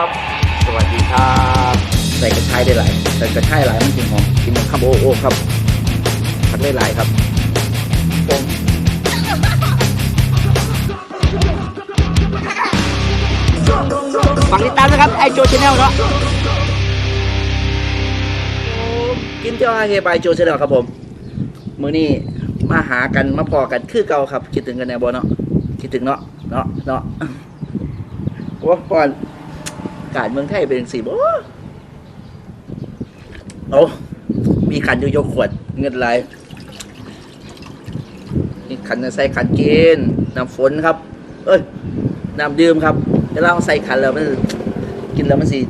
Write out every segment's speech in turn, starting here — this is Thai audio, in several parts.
ครับสวัสดีครับ ใส่กระชายได้หลายใส่กระชายหลายมันจึงหอมกินมันคำโอโอครับผักได้หลายครับผมฝากติดตามนะครับไอโจชาแนลเนาะกินเที่ยวเฮบายโจชาแนลครับผมมื้อนี้มาหากันมาพอกันคือเก่าครับ คิดถึงกันแน่บ่เนาะคิดถึงเนาะเนาะเนาะว่าก่อน การเมืองไทยเป็นสี่บ่โอ้มีขันอยู่ยกขวดเงินไหลายนี่ขันใส่ขันกินน้ำฝนครับ เอ้ยน้ำดื่มครับเวลาเราใส่ขันแล้วมันกินแล้วมันสิ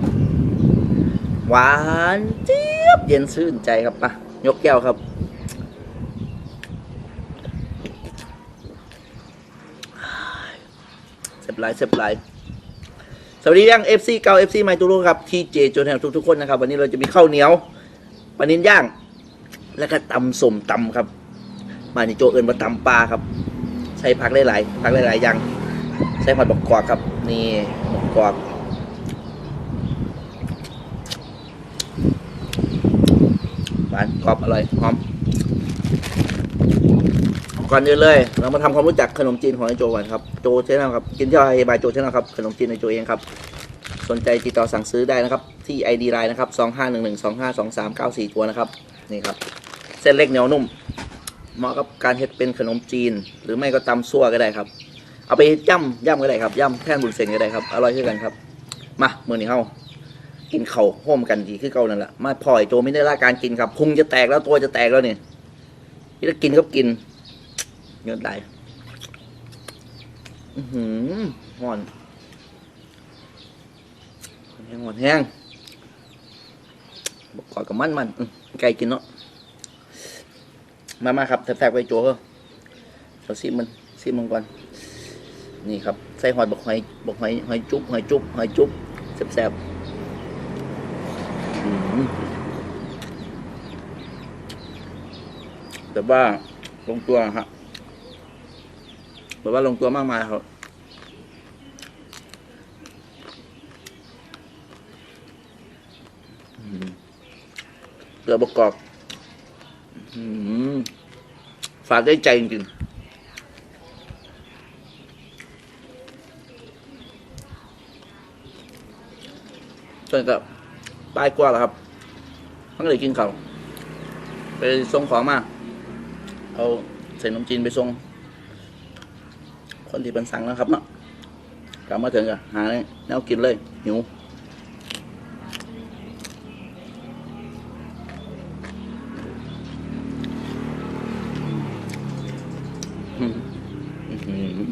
หวานเจี๊ยบเย็นชื่นใจครับปะยกแก้วครับเสียบไลน์เสียบไลน์ สวัสดียัง FC เก่า FC ใหม่ทุกท่านครับทีเจจนแทนทุกๆคนนะครับ วันนี้เราจะมีข้าวเหนียวปลานินย่าง แล้วก็ตำสมตำครับมาในโจเอิญมาตำปลาครับ ใส่ผักหลายๆผักหลายๆอย่างใส่ผัดบกกวาดครับ นี่บกกวาดหวานกรอบอร่อยหอม ก่อนอื่นเลย เรามาทำความรู้จักขนมจีนของไอโจก่อนครับ โจเช่นครับ กินที่ไอบายโจเช่นครับ ขนมจีนไอโจเองครับ สนใจติดต่อสั่งซื้อได้นะครับ ที่ ID ไลน์นะครับ2 5 1 1 2 5 2 3 9 4ตัวนะครับ นี่ครับ เส้นเล็กเหนียวนุ่ม เหมาะกับการเฮ็ดเป็นขนมจีน หรือไม่ก็ตำซั่วก็ได้ครับ เอาไปย่ำย่ำก็ได้ครับ ย่ำแท่นบุญเซนก็ได้ครับ อร่อยเช่นกันครับ มาเมื่อนี้เฮากินเข่าวโฮมกันดีคือเก่านั่นแหละมาพลอยโจไม่ได้ละการกินครับพุงจะแตกแล้วตัวจะแตกแล้วเนี่ยที่จะกินก็กิน เงินได้อือหือหอนหอนแห้งหอนแห้งบอกก่อนกับมันมันไก่กินเนาะมามาครับแทบๆไปโจ้เหรอเราซิมันซิมันก่อน นี่ครับใส่หอยบอกหอยบอกหอยหอยจุ๊บหอยจุ๊บหอยจุ๊บแซ่บๆแต่ว่าลงตัวครับ แบบว่าลงตัวมากมายครับเกลือประกอบอฝากได้ใจจริงๆจนกับปลายกว่าแล้วครับทั้งเลยกินเขาวไปส่งของมา เอาใส่นมจีนไปส่ง คนที่เป็นสั่งนะครับเนาะกลับมาถึงก็หาแนวกินเลยหิวอืมอื้อหือ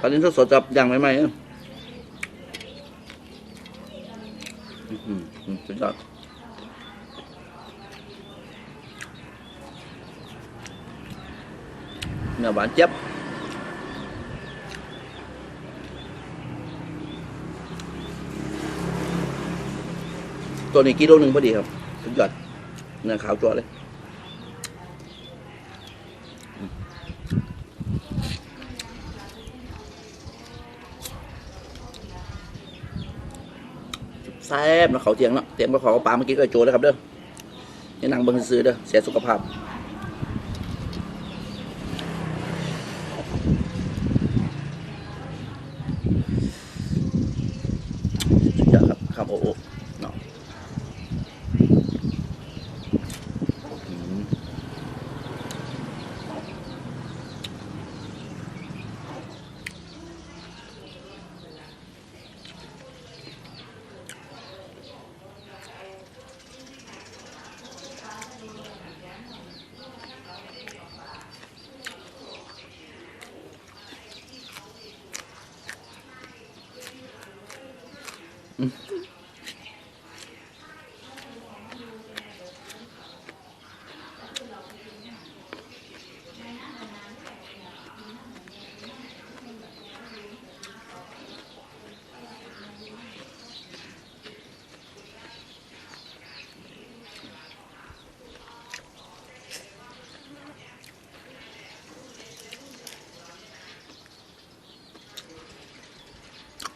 ตอนนี้สดๆจับอย่างใหม่ๆเนอะอื้อหือสุดยอด เนื้อหวานเจี๊ยบตัวนี้กิโลหนึ่งพอดีครับ สุดยอดเนื้อขาวจั่วเลย แซ่บนะเขาเทียงเนาะเตรียมก็ขอปลาเมื่อกี้ก็โจแล้วครับเด้อนี่นั่งเบิ่งซื้อเด้อเสียสุขภาพ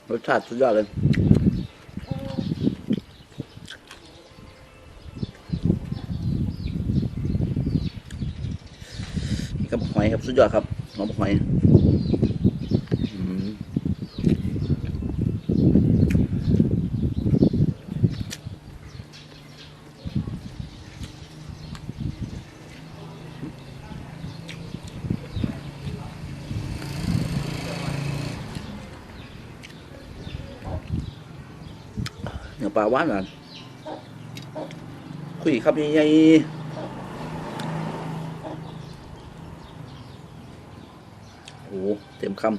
我差多少了？ สุดยอดครับหอมหอยเนื้อปลาหวานหวานคุยครับใหญ่ๆ โอ้โหเต็ม คำ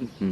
อื้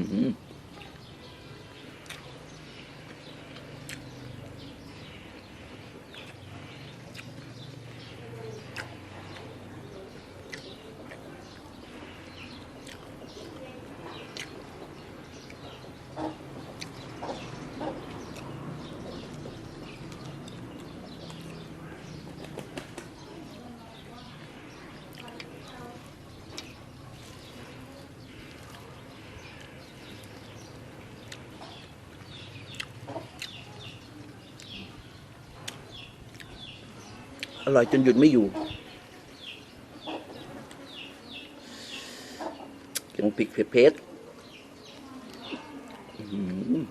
อร่อยจนหยุดไม่อยู่เกี่ยวกับพริกเผ็ดๆอื้อหือ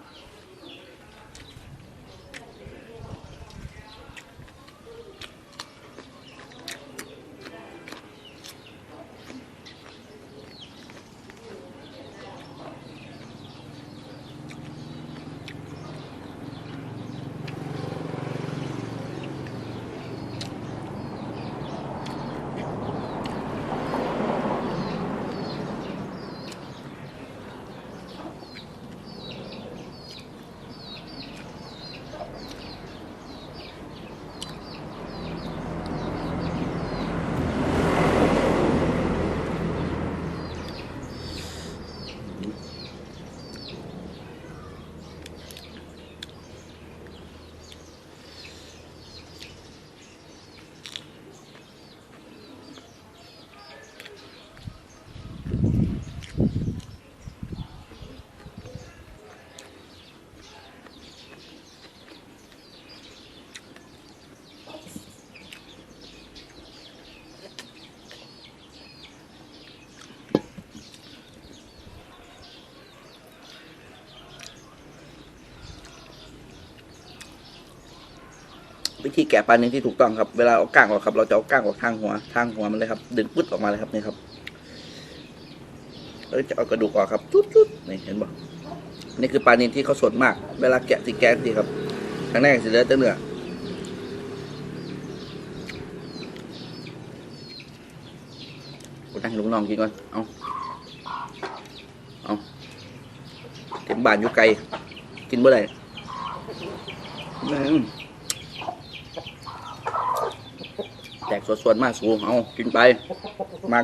วิธีแกะปลาหนึ่งที่ถูกต้องครับ เวลาเอาก้างออกครับ เราจะเอาก้างออกทางหัว ทางหัวมันเลยครับ ดึงปึ๊ดออกมาเลยครับนี่ครับแล้วจะเอากระดูกออกครับจุดจุดนี่เห็นบ่นี่คือปลาเนินที่เขาสดมาก เวลาแกะสิแกะสิครับทางแรกสิเหลือแต่เนื้อกูตั้งลุงน้องกินก่อน เอาเอาเต็มบานอยู่ไกล กินเมื่อไหร่อืม แตกสดๆมากสูเอากินไปมาก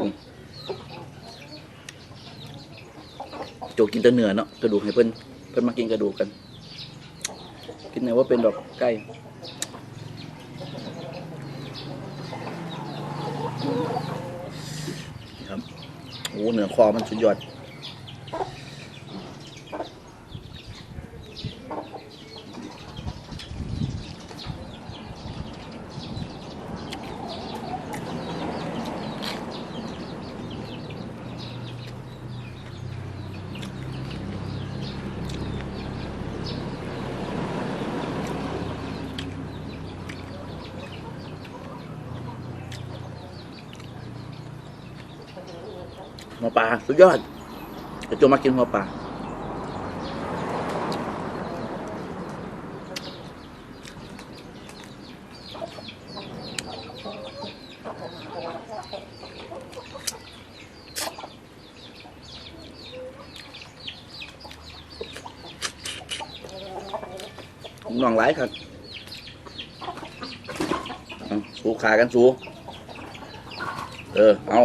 โจกินแต่เนื้อเนาะกระดูกให้เพิ่นเพิ่นมากินกระดูกกัน กินไหนว่าเป็นดอกไก่นี่ครับโอ้เนื้อคอมันสุดยอด หัวปลาสุดยอดจะจมากินหัวปลาน้องหลายครับสูขากันสู เออ เอา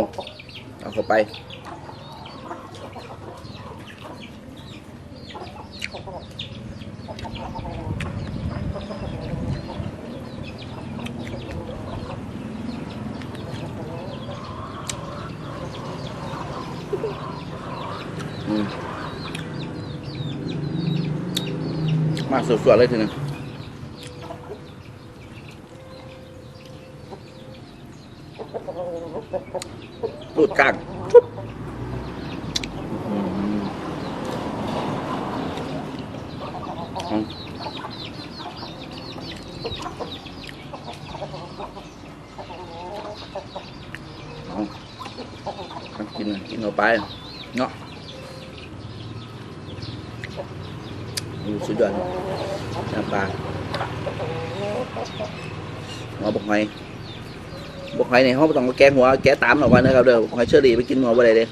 เอาเข้าไป มาสวยๆเลยทีนึง อืมสุดยอดน้ำปลาหัวบกหอยบกหอยเนี่ยเขาต้องแกงหัวแกะตามหรอกวันนะครับเด้อบกหอยเชอรี่ไปกินหัวไปเลยเด้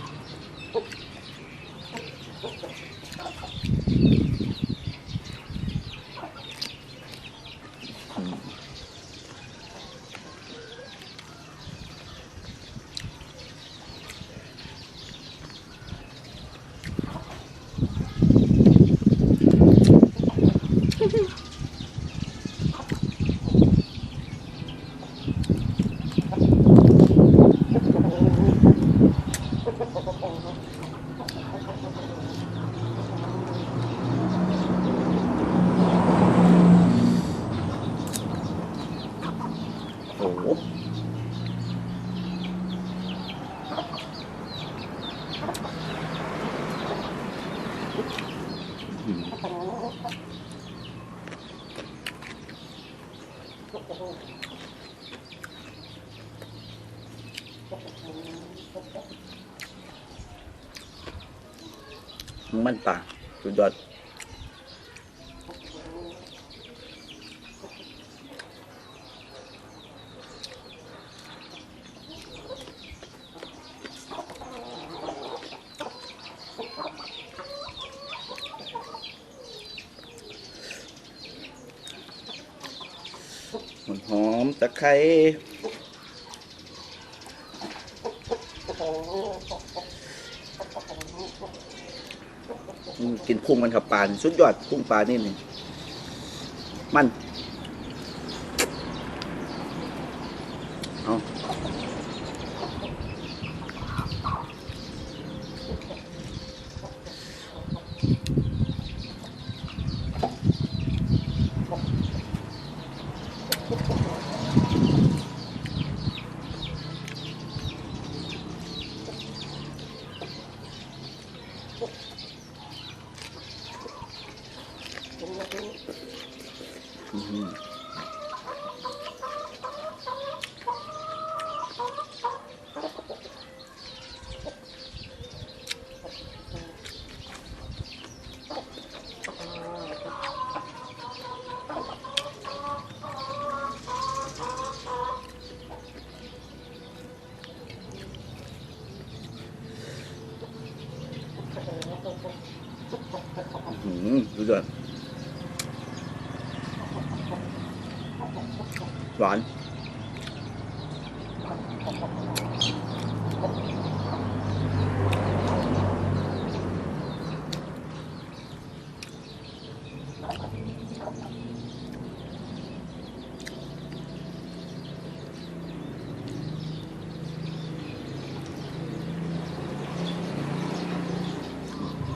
มันป่าสุดยอดหอมตะไคร้ กินพุงมันครับปลานี่สุดยอดพุงปลานี่นี่มัน อื้อหืออื้อหือสุดยอด หวาน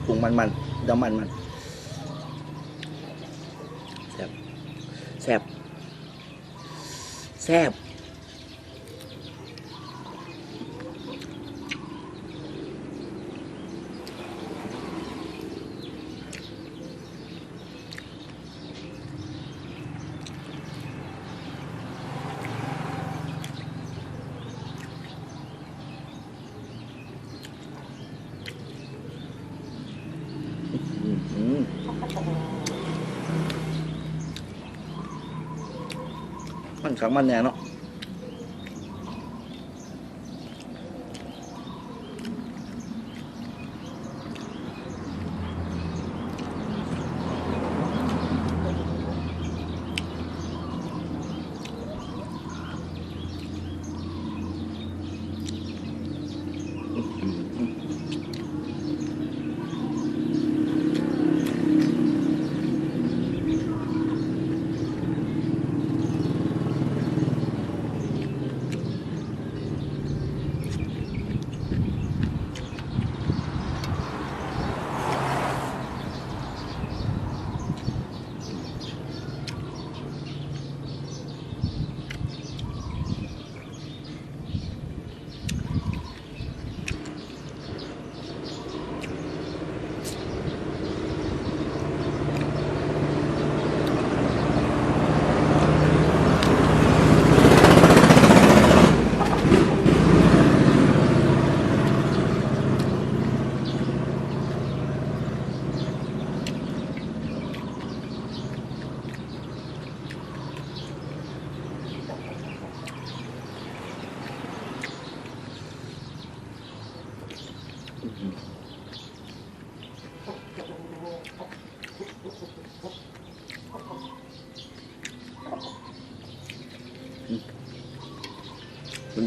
ปรุงมันมันๆน้ำมันมันแซ่บแซ่บ แซ่บอื้อหือ มันขังมันแน่เนาะ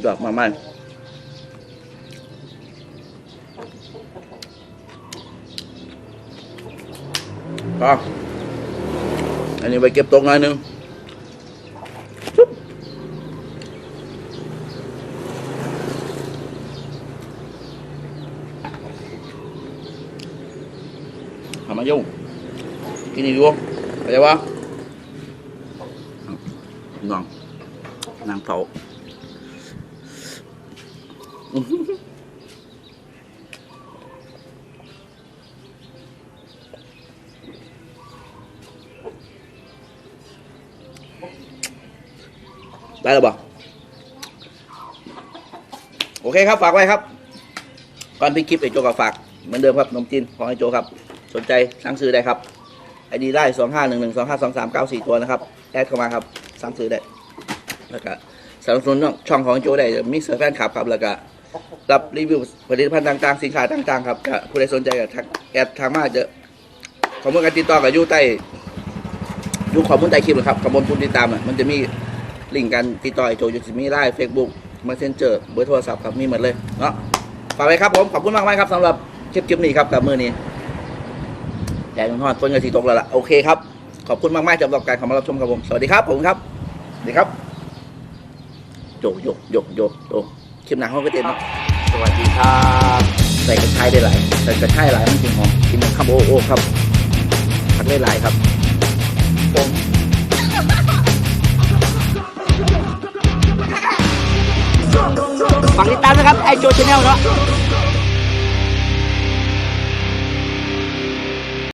คุณจอกมาไหมก็อันนี้ไปเก็บตกหน่อยหนึงชุบทำมายุ่งกินอีกดูเข้าใจปะน้องนางเผา ได้หรือเปล่า โอเคครับฝากไว้ครับ ก่อนพี่คลิปไอโจกับฝากเหมือนเดิมครับนมจีนของไอโจครับ สนใจสั่งซื้อได้ครับไอดีได้สองห้าหนึ่งหนึ่งสองห้าสองสามเก้าสี่ตัวนะครับแอดเข้ามาครับสั่งซื้อได้แล้วก็สนับสนุนช่องของไอโจได้มีเสือแฟนคลับครับแล้วก็รับรีวิวผลิตภัณฑ์ต่างๆ สินค้าต่างๆ ครับก็ผู้ใดสนใจก็ทักแอดทางมาเจอะขอมูลการติดต่อกับอยู่ใต้อยู่ขอมูลใต้คลิปนะครับข้อมูลผู้ติดตามอะมันจะมีลิงก์การติดต่อไอโจอยู่ที่มีไลน์เฟซบุ๊ก มาเซนเจอร์เบอร์โทรศัพท์ครับมีหมดเลยเนาะฝากไว้ครับผมขอบคุณมากมากๆครับสำหรับคลิปคลิปนี้ครับกับมือนี้แดดร้อนๆฝนกระสีตกแล้วล่ะโอเคครับขอบคุณมากมากๆสำหรับการเข้ามารับชมครับผมสวัสดีครับผมครับสวัสดีครับโยโยโยโยโยคลิปหนังห้องก็เต็มเนาะสวัสดีครับใส่กระชายได้หลายใส่กระชายหลายมันถึงหอมกินมันข้าวโอโอครับผักได้หลายครับผม ฝากติดตามนะครับไอโจชาแนลเนาะ